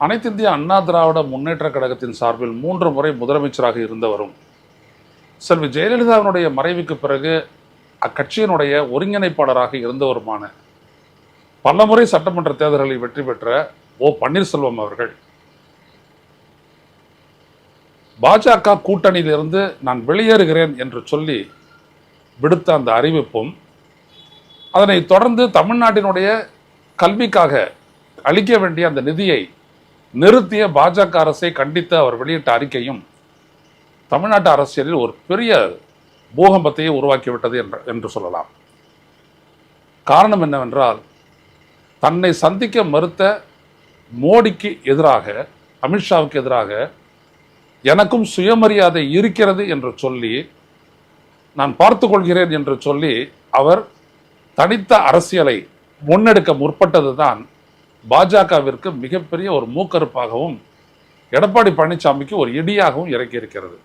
அனைத்து இந்திய அண்ணா திராவிட முன்னேற்ற கழகத்தின் சார்பில் மூன்று முறை முதலமைச்சராக இருந்தவரும் செல்வி ஜெயலலிதாவினுடைய மறைவுக்கு பிறகு அக்கட்சியினுடைய ஒருங்கிணைப்பாளராக இருந்தவருமான பலமுறை சட்டமன்ற தேர்தல்களில் வெற்றி பெற்ற ஓ பன்னீர்செல்வம் அவர்கள். பாஜக கூட்டணியிலிருந்து நான் வெளியேறுகிறேன் என்று சொல்லி விடுத்த அந்த அறிவிப்பும் அதனை தொடர்ந்து தமிழ்நாட்டினுடைய கல்விக்காக அளிக்க வேண்டிய அந்த நிதியை நிறுத்திய பாஜக அரசை கண்டித்து அவர் வெளியிட்ட அறிக்கையும் தமிழ்நாட்டு அரசியலில் ஒரு பெரிய பூகம்பத்தையே உருவாக்கிவிட்டது என்று என்று சொல்லலாம். காரணம் என்னவென்றால் தன்னை சந்திக்க மறுத்த மோடிக்கு எதிராக அமித்ஷாவுக்கு எதிராக எனக்கும் சுயமரியாதை இருக்கிறது என்று சொல்லி நான் பார்த்து கொள்கிறேன் என்று சொல்லி அவர் தனித்த அரசியலை முன்னெடுக்க முற்பட்டதுதான் பாஜகவிற்கு மிகப்பெரிய ஒரு மூக்கறுப்பாகவும் எடப்பாடி பழனிசாமிக்கு ஒரு இடியாகவும் இறக்கி இருக்கிறது